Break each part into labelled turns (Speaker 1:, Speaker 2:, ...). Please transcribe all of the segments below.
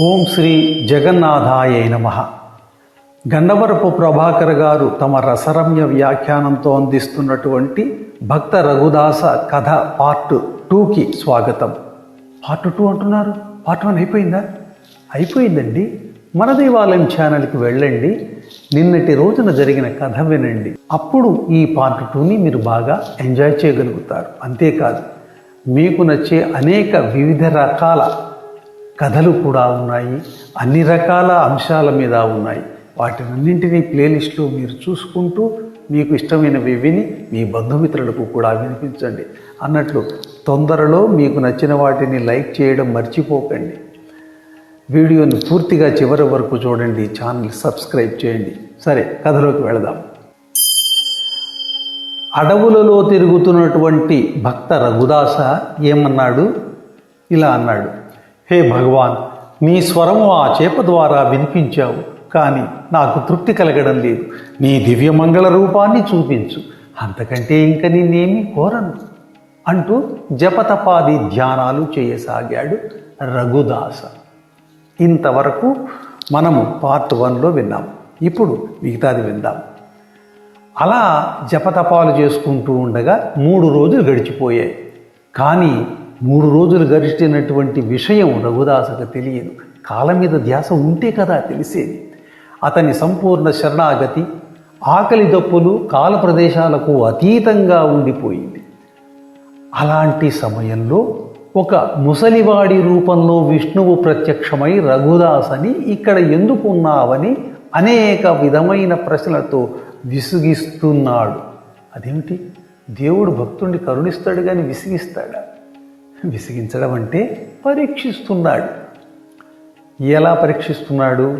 Speaker 1: ఓం శ్రీ జగన్నాథాయ నమ. గండవరపు ప్రభాకర్ గారు తమ రసరమ్య వ్యాఖ్యానంతో అందిస్తున్నటువంటి భక్త రఘుదాస కథ పార్ట్ టూకి స్వాగతం. పార్ట్ టూ అంటున్నారు? పార్ట్ వన్ అయిపోయిందా? అయిపోయిందండి. మన దేవాలయం ఛానల్కి వెళ్ళండి. నిన్నటి రోజున జరిగిన కథ వినండి. అప్పుడు ఈ పార్ట్ టూని మీరు బాగా ఎంజాయ్ చేయగలుగుతారు. అంతేకాదు మీకు నచ్చే అనేక వివిధ రకాల కథలు కూడా ఉన్నాయి. అన్ని రకాల అంశాల మీద ఉన్నాయి. వాటినన్నింటినీ ప్లేలిస్ట్లో మీరు చూసుకుంటూ మీకు ఇష్టమైనవి విని మీ బంధుమిత్రులకు కూడా వినిపించండి. అన్నట్లు తొందరలో మీకు నచ్చిన వాటిని లైక్ చేయడం మర్చిపోకండి. వీడియోని పూర్తిగా చివరి వరకు చూడండి. ఛానల్ సబ్స్క్రైబ్ చేయండి. సరే కథలోకి వెళదాం. అడవులలో తిరుగుతున్నటువంటి భక్త రఘుదాస ఏమన్నాడు? ఇలా అన్నాడు. హే భగవాన్ నీ స్వరము ఆ చేప ద్వారా వినిపించావు కానీ నాకు తృప్తి కలగడం లేదు. నీ దివ్యమంగళ రూపాన్ని చూపించు. అంతకంటే ఇంక నిన్నేమీ కోరను. అంటూ జపతపాది ధ్యానాలు చేయసాగాడు రఘుదాస. ఇంతవరకు మనము పార్ట్ వన్లో విన్నాం. ఇప్పుడు మిగతాది విందాం. అలా జపతపాలు చేసుకుంటూ ఉండగా మూడు రోజులు గడిచిపోయాయి. కానీ మూడు రోజులు గడిచినటువంటి విషయం రఘుదాసుకు తెలియదు. కాలం మీద ధ్యాస ఉంటే కదా తెలిసేది. అతని సంపూర్ణ శరణాగతి ఆకలి దప్పులు కాల ప్రదేశాలకు అతీతంగా ఉండిపోయింది. అలాంటి సమయంలో ఒక ముసలివాడి రూపంలో విష్ణువు ప్రత్యక్షమై రఘుదాసని ఇక్కడ ఎందుకు ఉన్నావని అనేక విధమైన ప్రశ్నలతో విసిగిస్తున్నాడు. అదేమిటి? దేవుడు భక్తుడిని కరుణిస్తాడు కానీ విసిగిస్తాడా? విసిగించడం అంటే పరీక్షిస్తున్నాడు. ఎలా పరీక్షిస్తున్నాడు?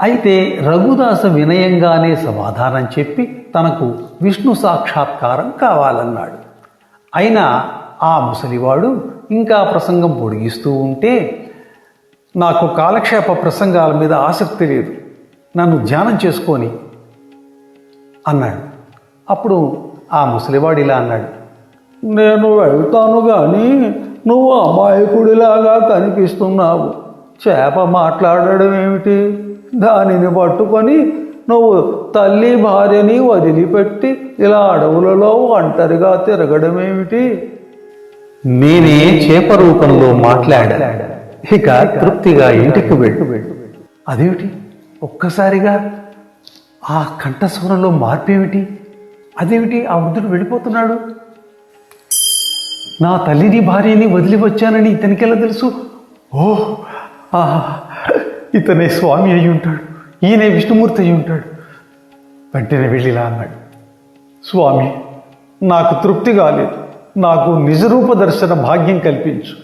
Speaker 1: అయితే రఘుదాస వినయంగానే సమాధానం చెప్పి తనకు విష్ణు సాక్షాత్కారం కావాలన్నాడు. అయినా ఆ ముసలివాడు ఇంకా ప్రసంగం పొడిగిస్తూ ఉంటే నాకు కాలక్షేప ప్రసంగాల మీద ఆసక్తి లేదు. నన్ను ధ్యానం చేసుకొని అన్నాడు. అప్పుడు ఆ ముసలివాడు ఇలా అన్నాడు. నేను వెళ్తాను కానీ నువ్వు అమాయకుడిలాగా కనిపిస్తున్నావు. చేప మాట్లాడడం ఏమిటి? దానిని పట్టుకొని నువ్వు తల్లి భార్యని వదిలిపెట్టి ఇలా అడవులలో ఒంటరిగా తిరగడం ఏమిటి? నేనే చేప రూపంలో మాట్లాడా ఇక తృప్తిగా ఇంటికి వెళ్ళు. అదేమిటి? ఒక్కసారిగా ఆ కంఠస్వరంలో మార్పు ఏమిటి అదేమిటి? ఆ వృద్ధుడు వెళ్ళిపోతున్నాడు? నా తల్లిని భార్యని వదిలి వచ్చానని ఇతనికెలా తెలుసు? ఓ ఆహా, ఇతనే స్వామి అయి ఉంటాడు. ఈయనే విష్ణుమూర్తి అయి ఉంటాడు. వెంటనే వెళ్ళిలా అన్నాడు. స్వామి నాకు తృప్తి కాలేదు. నాకు నిజరూప దర్శన భాగ్యం కల్పించు.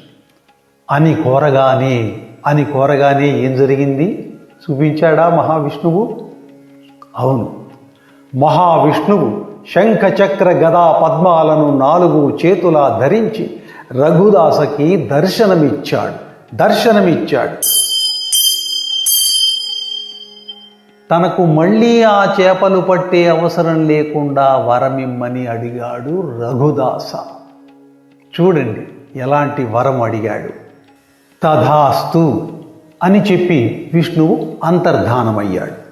Speaker 1: అని కోరగానే అని కోరగానే ఏం జరిగింది? చూపించాడా మహావిష్ణువు? అవును. మహావిష్ణువు శంఖచక్ర గదా పద్మాలను నాలుగు చేతులా ధరించి రఘుదాసకి దర్శనమిచ్చాడు. దర్శనమిచ్చాడు. తనకు మళ్ళీ ఆ చేపలు పట్టే అవసరం లేకుండా వరమిమ్మని అడిగాడు రఘుదాస. చూడండి ఎలాంటి వరం అడిగాడు. తథాస్తు అని చెప్పి విష్ణువు అంతర్ధానమయ్యాడు.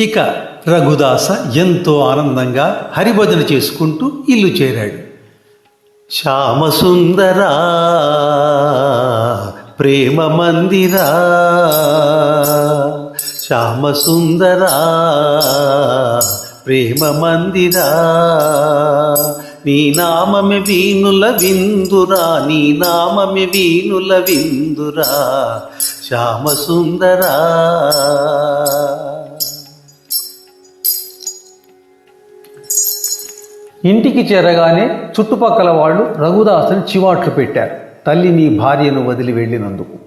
Speaker 1: ఇక రఘుదాస ఎంతో ఆనందంగా హరిభజన చేసుకుంటూ ఇల్లు చేరాడు. శ్యామసుందరా ప్రేమ మందిరా శ్యామసుందరా ప్రేమ మందిరా నీ నామమే వీణుల విందురా నీ నామమే వీణుల విందురా శ్యామసుందరా. ఇంటికి చేరగానే చుట్టుపక్కల వాళ్ళు రఘుదాసుని చివాట్లు పెట్టారు. తల్లిని భార్యను వదిలి వెళ్ళినందుకు.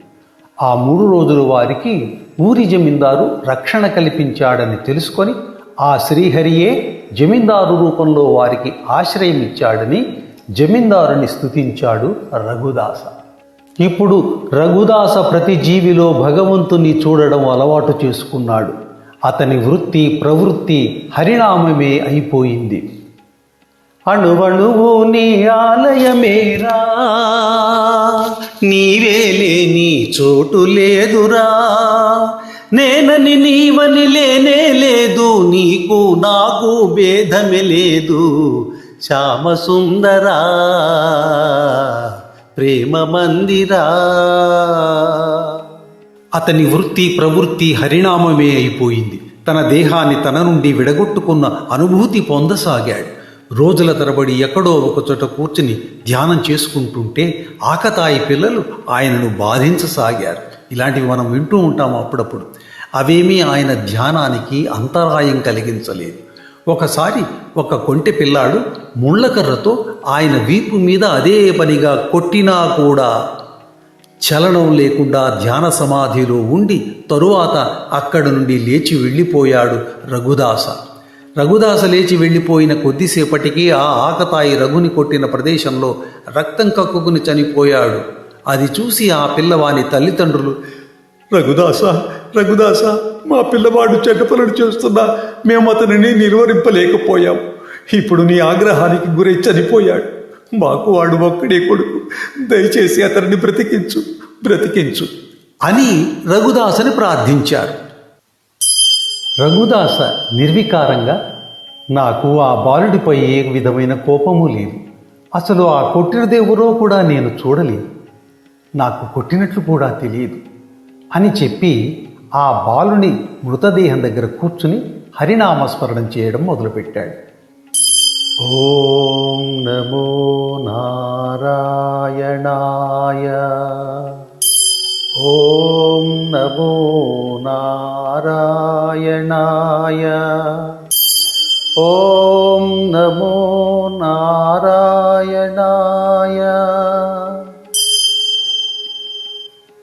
Speaker 1: ఆ మూడు రోజులు వారికి ఊరి జమీందారు రక్షణ కల్పించాడని తెలుసుకొని ఆ శ్రీహరియే జమీందారు రూపంలో వారికి ఆశ్రయం ఇచ్చాడని జమీందారుని స్తుతించాడు రఘుదాస. ఇప్పుడు రఘుదాస ప్రతి జీవిలో భగవంతుని చూడడం అలవాటు చేసుకున్నాడు. అతని వృత్తి ప్రవృత్తి హరినామమే అయిపోయింది.
Speaker 2: అణువణువు నీ ఆలయమేరా నీవేలే నీ చోటు లేదురా. నేనని నీవని లేనే లేదు. నీకు నాకు భేదమే లేదు. శ్యామ సుందరా ప్రేమ మందిరా.
Speaker 1: అతని వృత్తి ప్రవృత్తి హరినామమే అయిపోయింది. తన దేహాన్ని తన నుండి విడగొట్టుకున్న అనుభూతి పొందసాగాడు. రోజుల తరబడి ఎక్కడో ఒక చోట కూర్చుని ధ్యానం చేసుకుంటుంటే ఆకతాయి పిల్లలు ఆయనను బాధించసాగారు. ఇలాంటివి మనం వింటూ ఉంటాము అప్పుడప్పుడు. అవేమీ ఆయన ధ్యానానికి అంతరాయం కలిగించలేదు. ఒకసారి ఒక కొంటె పిల్లాడు ముళ్ళకర్రతో ఆయన వీపు మీద అదే పనిగా కొట్టినా కూడా చలనం లేకుండా ధ్యాన సమాధిలో ఉండి తరువాత అక్కడి నుండి లేచి వెళ్ళిపోయాడు రఘుదాస. రఘుదాస లేచి వెళ్ళిపోయిన కొద్దిసేపటికి ఆ ఆకతాయి రఘుని కొట్టిన ప్రదేశంలో రక్తం కక్కుకుని చనిపోయాడు. అది చూసి ఆ పిల్లవాని తల్లిదండ్రులు రఘుదాస రఘుదాస మా పిల్లవాడు చెడ్డ పనులు చేస్తున్నా మేము అతనిని నిలువరింపలేకపోయాం. ఇప్పుడు నీ ఆగ్రహానికి గురై చనిపోయాడు. మాకు వాడు ఒక్కడే కొడుకు. దయచేసి అతనిని బ్రతికించు బ్రతికించు. అని రఘుదాసని ప్రార్థించారు. రఘుదాస నిర్వికారంగా నాకు ఆ బాలుడిపై ఏ విధమైన కోపము లేదు. అసలు ఆ కొట్టినదెవరో కూడా నేను చూడలేదు. నాకు కొట్టినట్లు కూడా తెలియదు అని చెప్పి ఆ బాలుని మృతదేహం దగ్గర కూర్చుని హరినామస్మరణం చేయడం మొదలుపెట్టాడు. ఓం నమో నారాయణాయ. ఓం నమో నారాయణాయ. ఓం నమో నారాయణాయ.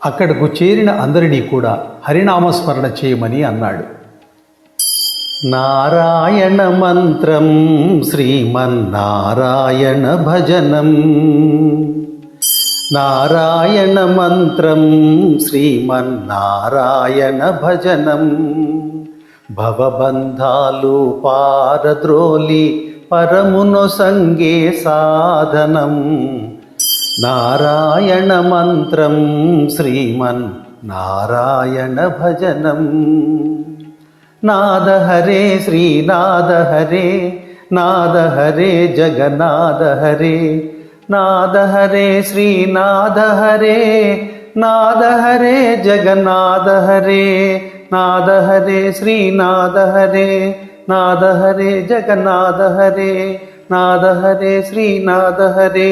Speaker 1: అక్కడకు చేరిన అందరినీ కూడా హరినామస్మరణ చేయమని అన్నాడు. నారాయణ మంత్రం శ్రీమన్నారాయణ భజనం. నారాయణ మంత్రం శ్రీమన్నారాయణ భజనం. భవబంధాలు పారద్రోలి పరమును సంగే సాధనం. నారాయణ మంత్రం శ్రీమన్ నారాయణ భజనం. నాద హరే శ్రీనాద హరే నాద హరే జగన్నాథ హరే నాద హరే శ్రీనాద హరే నాద హరే జగన్నాథ హరే నాద హరే శ్రీనాద హరే నాద హరే జగన్నాథ హరే నాద హరే నాదహరే హరే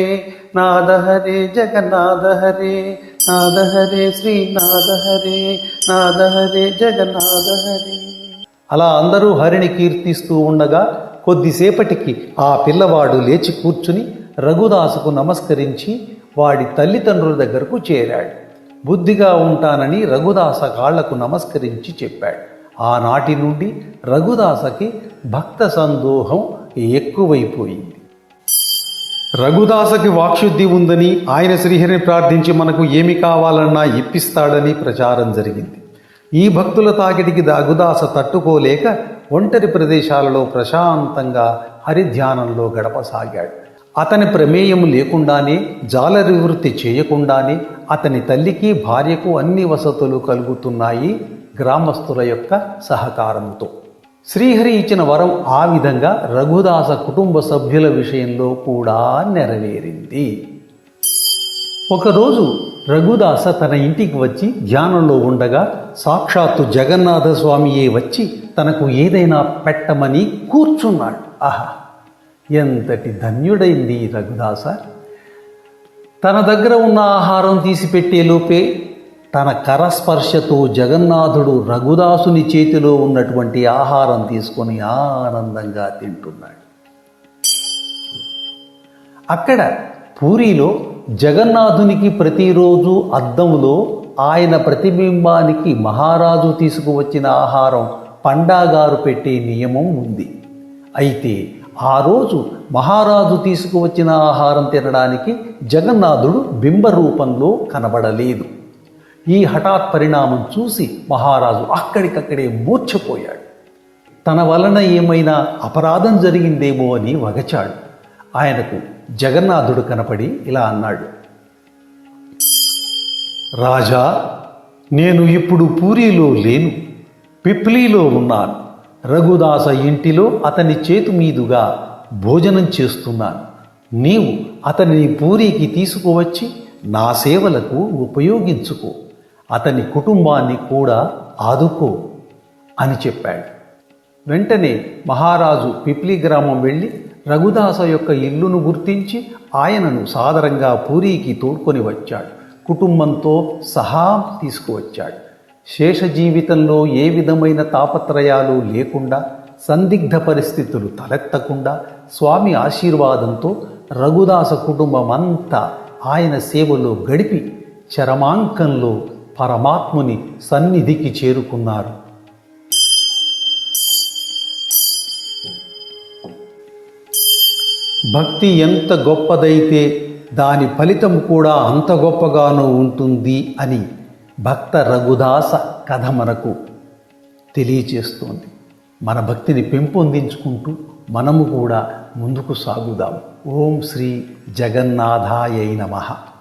Speaker 1: నాద హరే జగన్నాథ హరే నాద హరే శ్రీనాద హరే నాద హరే జగన్నాథ హరే అలా అందరూ హరిని కీర్తిస్తూ ఉండగా కొద్దిసేపటికి ఆ పిల్లవాడు లేచి కూర్చుని రఘుదాసుకు నమస్కరించి వాడి తల్లిదండ్రుల దగ్గరకు చేరాడు. బుద్ధిగా ఉంటానని రఘుదాస కాళ్ళకు నమస్కరించి చెప్పాడు. ఆనాటి నుండి రఘుదాసకి భక్త సందోహం ఎక్కువైపోయింది. రఘుదాసకి వాక్శుద్ధి ఉందని ఆయన శ్రీహరిని ప్రార్థించి మనకు ఏమి కావాలన్నా ఇప్పిస్తాడని ప్రచారం జరిగింది. ఈ భక్తుల తాకిడికి రఘుదాస తట్టుకోలేక ఒంటరి ప్రదేశాలలో ప్రశాంతంగా హరిధ్యానంలో గడపసాగాడు. అతని ప్రమేయం లేకుండానే జాలరి వృత్తి చేయకుండానే అతని తల్లికి భార్యకు అన్ని వసతులు కలుగుతున్నాయి గ్రామస్తుల యొక్క సహకారంతో శ్రీహరి ఇచ్చిన వరం ఆ విధంగా రఘుదాస కుటుంబ సభ్యుల విషయంలో కూడా నెరవేరింది. ఒకరోజు రఘుదాస తన ఇంటికి వచ్చి ధ్యానంలో ఉండగా సాక్షాత్తు జగన్నాథ స్వామియే వచ్చి తనకు ఏదైనా పెట్టమని కూర్చున్నాడు. ఆహా! ఎంతటి ధన్యుడైంది రఘుదాస? తన దగ్గర ఉన్న ఆహారం తీసిపెట్టే లోపే తన కరస్పర్శతో జగన్నాథుడు రఘుదాసుని చేతిలో ఉన్నటువంటి ఆహారం తీసుకొని ఆనందంగా తింటున్నాడు. అక్కడ పూరిలో జగన్నాథునికి ప్రతిరోజు అద్దంలో ఆయన ప్రతిబింబానికి మహారాజు తీసుకువచ్చిన ఆహారం పండాగారు పెట్టే నియమం ఉంది. అయితే ఆ రోజు మహారాజు తీసుకువచ్చిన ఆహారం తినడానికి జగన్నాథుడు బింబ రూపంలో కనబడలేదు. ఈ హఠాత్ పరిణామం చూసి మహారాజు అక్కడికక్కడే మూర్ఛపోయాడు. తన వలన ఏమైనా అపరాధం జరిగిందేమో అని వగచాడు. ఆయనకు జగన్నాథుడు కనపడి ఇలా అన్నాడు. రాజా నేను ఇప్పుడు పూరిలో లేను పిప్లీలో ఉన్నాను. రఘుదాస ఇంటిలో అతని చేతు మీదుగా భోజనం చేస్తున్నాను. నీవు అతనిని పూరికి తీసుకువచ్చి నా సేవలకు ఉపయోగించుకో. అతని కుటుంబాన్ని కూడా ఆదుకో అని చెప్పాడు. వెంటనే మహారాజు పిప్లి గ్రామం వెళ్ళి రఘుదాస యొక్క ఇల్లును గుర్తించి ఆయనను సాదరంగా పూరికి తోడ్కొని వచ్చాడు. కుటుంబంతో సహా తీసుకువచ్చాడు. శేష జీవితంలో ఏ విధమైన తాపత్రయాలు లేకుండా సందిగ్ధ పరిస్థితులు తలెత్తకుండా స్వామి ఆశీర్వాదంతో రఘుదాస కుటుంబమంతా ఆయన సేవలో గడిపి చరమాంకంలో పరమాత్ముని సన్నిధికి చేరుకున్నారు. భక్తి ఎంత గొప్పదైతే దాని ఫలితం కూడా అంత గొప్పగానూ ఉంటుంది అని భక్త రఘుదాస కథ మనకు తెలియచేస్తోంది. మన భక్తిని పెంపొందించుకుంటూ మనము కూడా ముందుకు సాగుదాం. ఓం శ్రీ జగన్నాథాయై నమః.